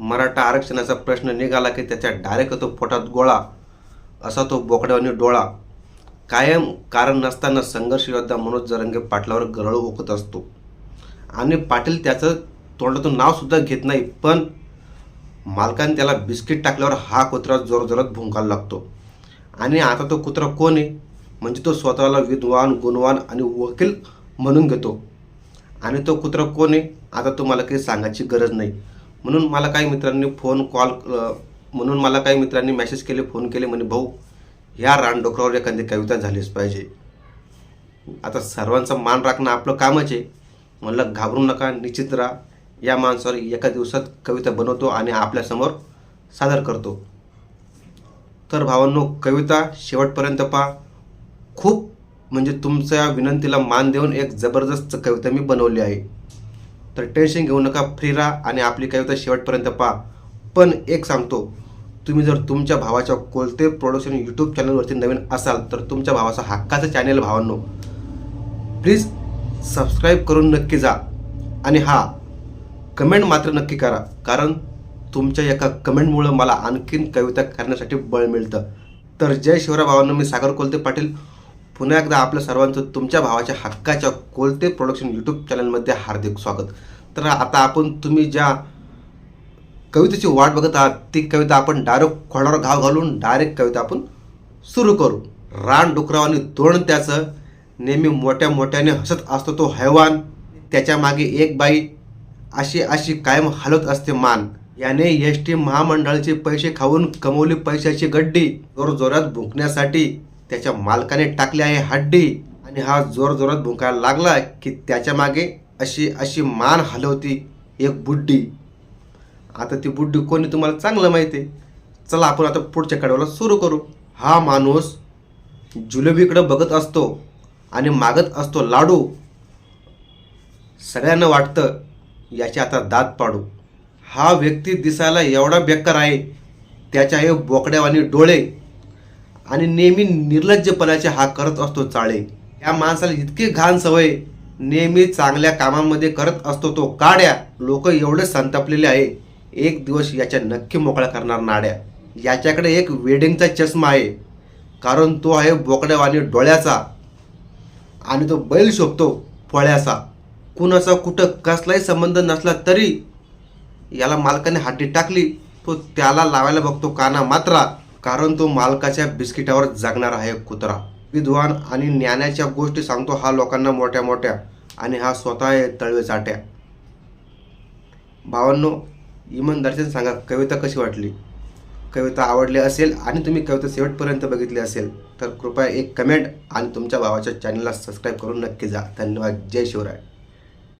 मराठा आरक्षणाचा प्रश्न निघाला की त्याच्या डायरेक्ट तो पोटात गोळा असा तो बोकड्यावानी डोळा. कायम कारण नसताना संघर्ष योद्धा मनोज जरंगे पाटलावर गरळ ओकत असतो. आणि पाटील त्याचं तोंडातून नावसुद्धा घेत नाही पण मालकाने त्याला बिस्किट टाकल्यावर हा कुत्रा जोरजोरात भुंकायला लागतो. आणि आता तो कुत्रा कोण आहे? म्हणजे तो स्वतःला विद्वान गुणवान आणि वकील म्हणून घेतो. आणि तो कुत्रा कोण आहे? आता तुम्हाला काही सांगायची गरज नाही. म्हणून मला काही मित्रांनी फोन कॉल म्हणून मला काही मित्रांनी मेसेज केले फोन केले म्हणे भाऊ ह्या रानडोकरावर एखादी कविता झालीच पाहिजे. आता सर्वांचा मान राखणं आपलं कामच आहे. म्हणलं घाबरू नका निश्चित राहा. या माणसावर एका दिवसात कविता बनवतो आणि आपल्यासमोर सादर करतो. तर भावांनो कविता शेवटपर्यंत पहा. खूप म्हणजे तुमच्या विनंतीला मान देऊन एक जबरदस्त कविता मी बनवली आहे. तर टेन्शन घेऊ नका फ्री राहा आणि आपली कविता शेवटपर्यंत पहा. पण एक सांगतो तुम्ही जर तुमच्या भावाच्या कोलते प्रोडक्शन यूट्यूब चॅनलवरती नवीन असाल तर तुमच्या भावाचा हक्काचं चॅनल भावांनो. प्लीज सबस्क्राईब करून नक्की जा. आणि हा कमेंट मात्र नक्की करा. कारण तुमच्या एका कमेंटमुळं मला आणखीन कविता करण्यासाठी बळ मिळतं. तर जय शिवराय भावांनो मी सागर कोलते पाटील. पुन्हा एकदा आपल्या सर्वांचं तुमच्या भावाच्या हक्काच्या कोलते प्रोडक्शन यूट्यूब चॅनलमध्ये हार्दिक स्वागत. तर आता आपण तुम्ही ज्या कवितेची वाट बघत आहात ती कविता आपण डायरेक्ट खोडावर घाव घालून डायरेक्ट कविता आपण सुरू करू. रान डुकरावाने तोरण त्याचं नेहमी मोठ्या मोठ्याने हसत असतो तो हैवान. त्याच्यामागे एक बाई अशी अशी कायम हलत असते मान. याने एस टी महामंडळाचे पैसे खाऊन कमवली पैशाची गड्डी. जोर जोरात भुंकण्यासाठी त्याच्या मालकाने टाकली आहे हड्डी आणि हा जोर जोरात भुंकायला लागला की त्याच्यामागे अशी अशी मान हलवती एक बुड्डी आता ती बुड्डी कोणी तुम्हाला चांगलं माहिती आहे? चला आपण आता पुढच्या कडवाला सुरू करू. हा माणूस जुलेबीकडं बघत असतो आणि मागत असतो लाडू. सगळ्यांना वाटतं याची आता दात पाडू. हा व्यक्ती दिसायला एवढा बेकार आहे. त्याच्या हे बोकड्यावानी डोळे आणि नेहमी निर्लज्जपणाचे हा करत असतो चाळे. या माणसाला इतकी घाण सवय नेहमी चांगल्या कामांमध्ये करत असतो तो काड्या. लोक एवढे संतापलेले आहे एक दिवस याच्या नक्की मोकळ्या करणार नाड्या. याच्याकडे एक वेडिंगचा चष्मा आहे कारण तो आहे बोकड्यावानी डोळ्याचा. आणि तो बैल शोभतो फळ्याचा. कुणाचा कुठं कसलाही संबंध नसला तरी याला मालकाने हाती टाकली तो त्याला लावायला बघतो काना मात्रा. कारण तो मालकाच्या बिस्किटावर जगणार आहे कुत्रा. विद्वान आणि ज्ञानाच्या गोष्टी सांगतो हा लोकांना मोठ्या मोठ्या आणि हा स्वतः आहे तळवे चाट्या. भावांनो इमानदारीने सांगा कविता कशी वाटली? कविता आवडली असेल आणि तुम्ही कविता शेवटपर्यंत बघितली असेल तर कृपया एक कमेंट आणि तुमच्या भावाच्या चॅनलला सबस्क्राईब करून नक्की जा. धन्यवाद. जय शिवराय.